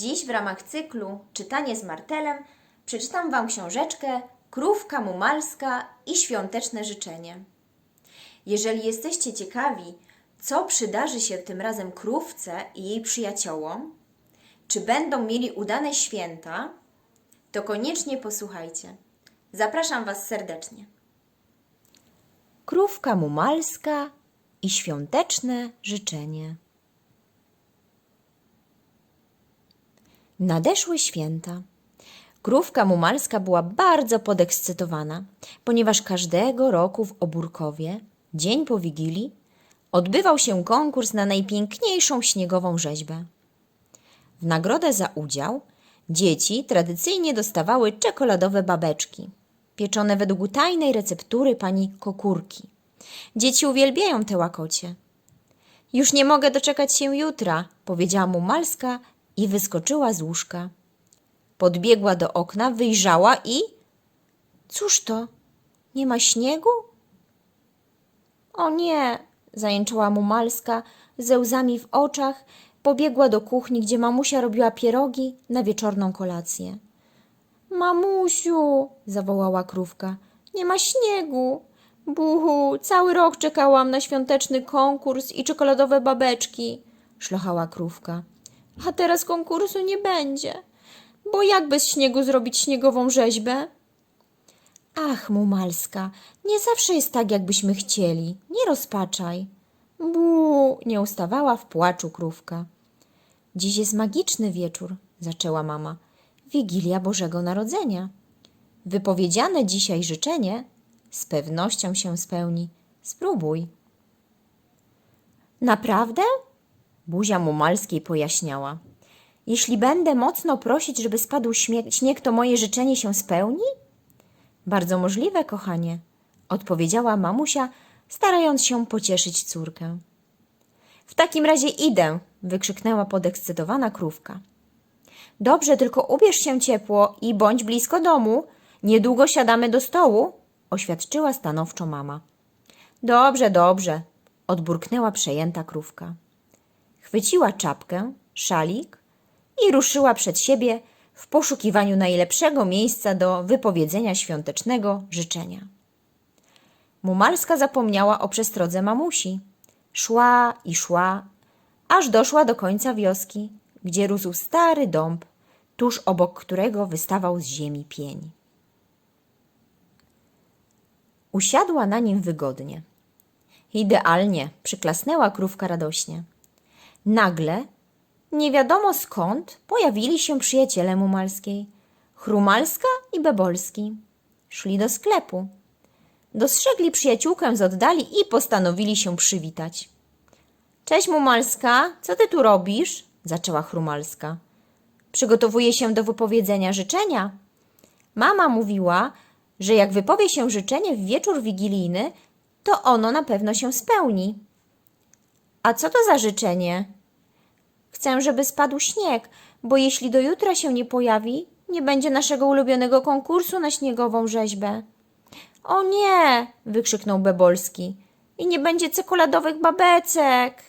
Dziś w ramach cyklu Czytanie z Martelem przeczytam Wam książeczkę Krówka Mumalska i Świąteczne Życzenie. Jeżeli jesteście ciekawi, co przydarzy się tym razem krówce i jej przyjaciołom, czy będą mieli udane święta, to koniecznie posłuchajcie. Zapraszam Was serdecznie. Krówka Mumalska i Świąteczne Życzenie. Nadeszły święta. Krówka mumalska była bardzo podekscytowana, ponieważ każdego roku w Obórkowie, dzień po Wigilii, odbywał się konkurs na najpiękniejszą śniegową rzeźbę. W nagrodę za udział dzieci tradycyjnie dostawały czekoladowe babeczki, pieczone według tajnej receptury pani Kokórki. Dzieci uwielbiają te łakocie. Już nie mogę doczekać się jutra, powiedziała mu Malska i wyskoczyła z łóżka. Podbiegła do okna, wyjrzała i. Cóż to? Nie ma śniegu? O nie! zajęczała mu Malska, ze łzami w oczach, pobiegła do kuchni, gdzie mamusia robiła pierogi na wieczorną kolację. Mamusiu, zawołała krówka, nie ma śniegu. Buhu, cały rok czekałam na świąteczny konkurs i czekoladowe babeczki, szlochała krówka. A teraz konkursu nie będzie, bo jak bez śniegu zrobić śniegową rzeźbę? Ach, Mumalska, nie zawsze jest tak, jakbyśmy chcieli. Nie rozpaczaj. Bu, nie ustawała w płaczu krówka. Dziś jest magiczny wieczór, zaczęła mama. Wigilia Bożego Narodzenia. Wypowiedziane dzisiaj życzenie z pewnością się spełni. Spróbuj. Naprawdę? Buzia Mumalskiej pojaśniała. Jeśli będę mocno prosić, żeby spadł śnieg, to moje życzenie się spełni? Bardzo możliwe, kochanie, odpowiedziała mamusia, starając się pocieszyć córkę. W takim razie idę, wykrzyknęła podekscytowana krówka. Dobrze, tylko ubierz się ciepło i bądź blisko domu. Niedługo siadamy do stołu, oświadczyła stanowczo mama. Dobrze, dobrze, odburknęła przejęta krówka. Chwyciła czapkę, szalik i ruszyła przed siebie w poszukiwaniu najlepszego miejsca do wypowiedzenia świątecznego życzenia. Mumalska zapomniała o przestrodze mamusi. Szła i szła, aż doszła do końca wioski, gdzie rósł stary dąb, tuż obok którego wystawał z ziemi pień. Usiadła na nim wygodnie. Idealnie, przyklasnęła krówka radośnie. Nagle, nie wiadomo skąd, pojawili się przyjaciele Mumalskiej. Chrumalska i Bebolski. Szli do sklepu. Dostrzegli przyjaciółkę z oddali i postanowili się przywitać. Cześć Mumalska, co ty tu robisz? zaczęła Chrumalska. Przygotowuję się do wypowiedzenia życzenia. Mama mówiła, że jak wypowie się życzenie w wieczór wigilijny, to ono na pewno się spełni. A co to za życzenie? Chcę, żeby spadł śnieg, bo jeśli do jutra się nie pojawi, nie będzie naszego ulubionego konkursu na śniegową rzeźbę. O nie! wykrzyknął Bebolski. I nie będzie czekoladowych babecek.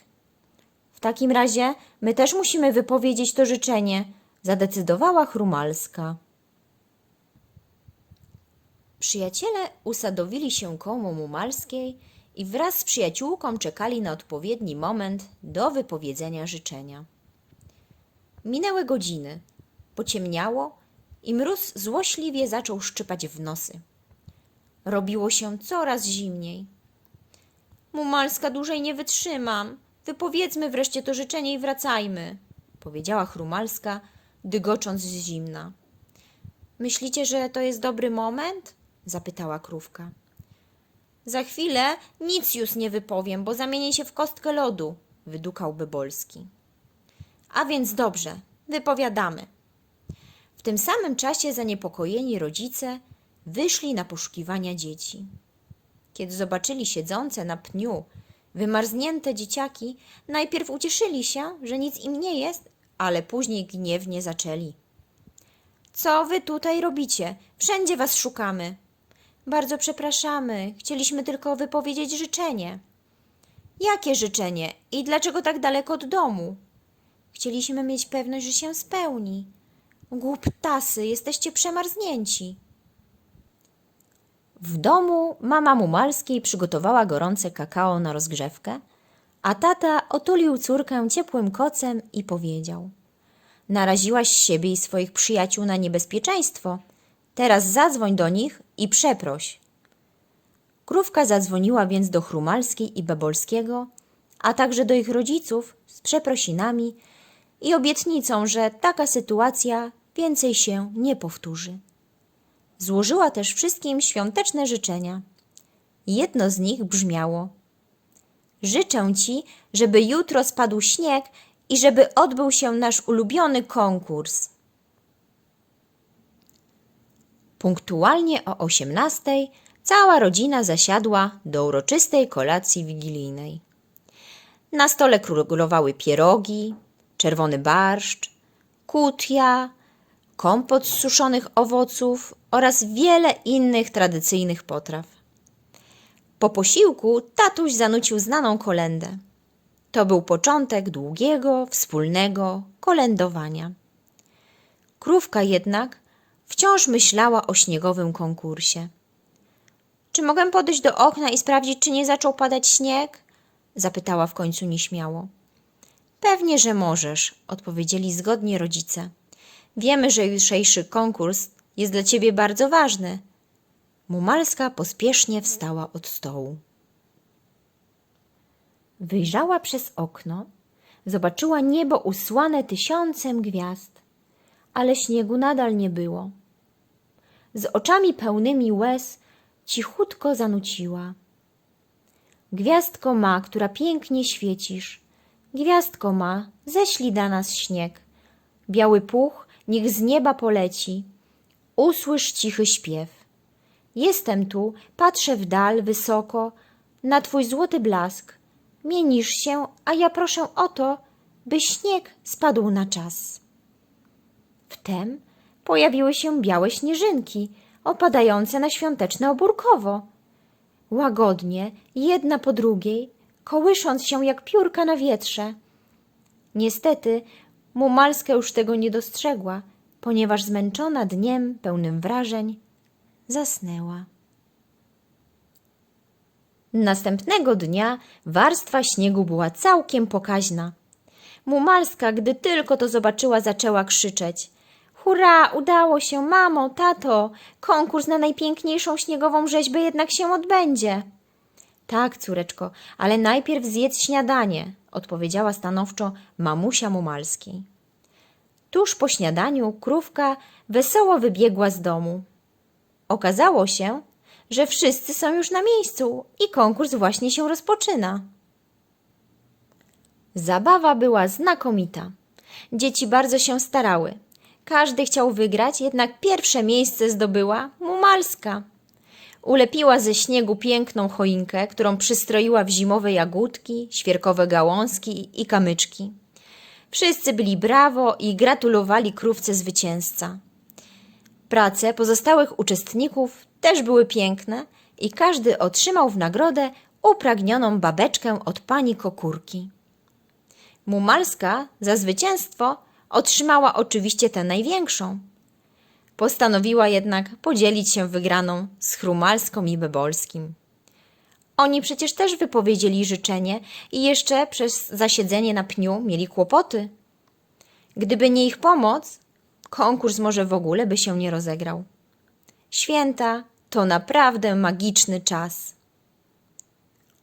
W takim razie my też musimy wypowiedzieć to życzenie, zadecydowała Chrumalska. Przyjaciele usadowili się koło Mumalskiej i wraz z przyjaciółką czekali na odpowiedni moment do wypowiedzenia życzenia. Minęły godziny, pociemniało i mróz złośliwie zaczął szczypać w nosy. Robiło się coraz zimniej. Mumalska dłużej nie wytrzymam. Wypowiedzmy wreszcie to życzenie i wracajmy, powiedziała Chrumalska, dygocząc z zimna. Myślicie, że to jest dobry moment? zapytała krówka. Za chwilę nic już nie wypowiem, bo zamienię się w kostkę lodu, wydukał Bebolski. A więc dobrze, wypowiadamy. W tym samym czasie zaniepokojeni rodzice wyszli na poszukiwania dzieci. Kiedy zobaczyli siedzące na pniu wymarznięte dzieciaki, najpierw ucieszyli się, że nic im nie jest, ale później gniewnie zaczęli. Co wy tutaj robicie? Wszędzie was szukamy. Bardzo przepraszamy, chcieliśmy tylko wypowiedzieć życzenie. Jakie życzenie i dlaczego tak daleko od domu? Chcieliśmy mieć pewność, że się spełni. Głuptasy, jesteście przemarznięci. W domu mama Mumalskiej przygotowała gorące kakao na rozgrzewkę, a tata otulił córkę ciepłym kocem i powiedział: Naraziłaś siebie i swoich przyjaciół na niebezpieczeństwo. Teraz zadzwoń do nich i przeproś. Krówka zadzwoniła więc do Chrumalskiej i Bebolskiego, a także do ich rodziców z przeprosinami i obietnicą, że taka sytuacja więcej się nie powtórzy. Złożyła też wszystkim świąteczne życzenia. Jedno z nich brzmiało: Życzę ci, żeby jutro spadł śnieg i żeby odbył się nasz ulubiony konkurs. Punktualnie o 18 cała rodzina zasiadła do uroczystej kolacji wigilijnej. Na stole królowały pierogi, czerwony barszcz, kutia, kompot z suszonych owoców oraz wiele innych tradycyjnych potraw. Po posiłku tatuś zanucił znaną kolendę. To był początek długiego, wspólnego kolędowania. Krówka jednak wciąż myślała o śniegowym konkursie. Czy mogę podejść do okna i sprawdzić, czy nie zaczął padać śnieg? zapytała w końcu nieśmiało. Pewnie, że możesz, odpowiedzieli zgodnie rodzice. Wiemy, że jutrzejszy konkurs jest dla ciebie bardzo ważny. Mumalska pospiesznie wstała od stołu. Wyjrzała przez okno, zobaczyła niebo usłane tysiącem gwiazd, ale śniegu nadal nie było. Z oczami pełnymi łez cichutko zanuciła. Gwiazdko ma, która pięknie świecisz, gwiazdko ma, ześlij dla nas śnieg. Biały puch niech z nieba poleci, usłysz cichy śpiew. Jestem tu, patrzę w dal wysoko, na twój złoty blask. Mienisz się, a ja proszę o to, by śnieg spadł na czas. Wtem pojawiły się białe śnieżynki, opadające na świąteczne obórkowo. Łagodnie, jedna po drugiej, kołysząc się jak piórka na wietrze. Niestety, Mumalska już tego nie dostrzegła, ponieważ zmęczona dniem pełnym wrażeń, zasnęła. Następnego dnia warstwa śniegu była całkiem pokaźna. Mumalska, gdy tylko to zobaczyła, zaczęła krzyczeć. Hurra, udało się, mamo, tato, konkurs na najpiękniejszą śniegową rzeźbę jednak się odbędzie. Tak, córeczko, ale najpierw zjedz śniadanie, odpowiedziała stanowczo mamusia Mumalskiej. Tuż po śniadaniu krówka wesoło wybiegła z domu. Okazało się, że wszyscy są już na miejscu i konkurs właśnie się rozpoczyna. Zabawa była znakomita. Dzieci bardzo się starały. Każdy chciał wygrać, jednak pierwsze miejsce zdobyła Mumalska. Ulepiła ze śniegu piękną choinkę, którą przystroiła w zimowe jagódki, świerkowe gałązki i kamyczki. Wszyscy byli brawo i gratulowali krówce zwycięzca. Prace pozostałych uczestników też były piękne i każdy otrzymał w nagrodę upragnioną babeczkę od pani Kokórki. Mumalska za zwycięstwo otrzymała oczywiście tę największą. Postanowiła jednak podzielić się wygraną z Chrumalską i Bebolskim. Oni przecież też wypowiedzieli życzenie i jeszcze przez zasiedzenie na pniu mieli kłopoty. Gdyby nie ich pomoc, konkurs może w ogóle by się nie rozegrał. Święta to naprawdę magiczny czas.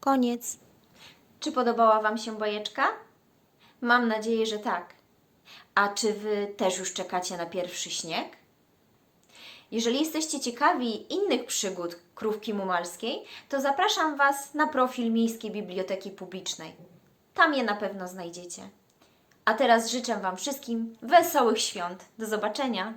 Koniec. Czy podobała Wam się bajeczka? Mam nadzieję, że tak. A czy Wy też już czekacie na pierwszy śnieg? Jeżeli jesteście ciekawi innych przygód krówki mumalskiej, to zapraszam Was na profil Miejskiej Biblioteki Publicznej. Tam je na pewno znajdziecie. A teraz życzę Wam wszystkim wesołych świąt. Do zobaczenia!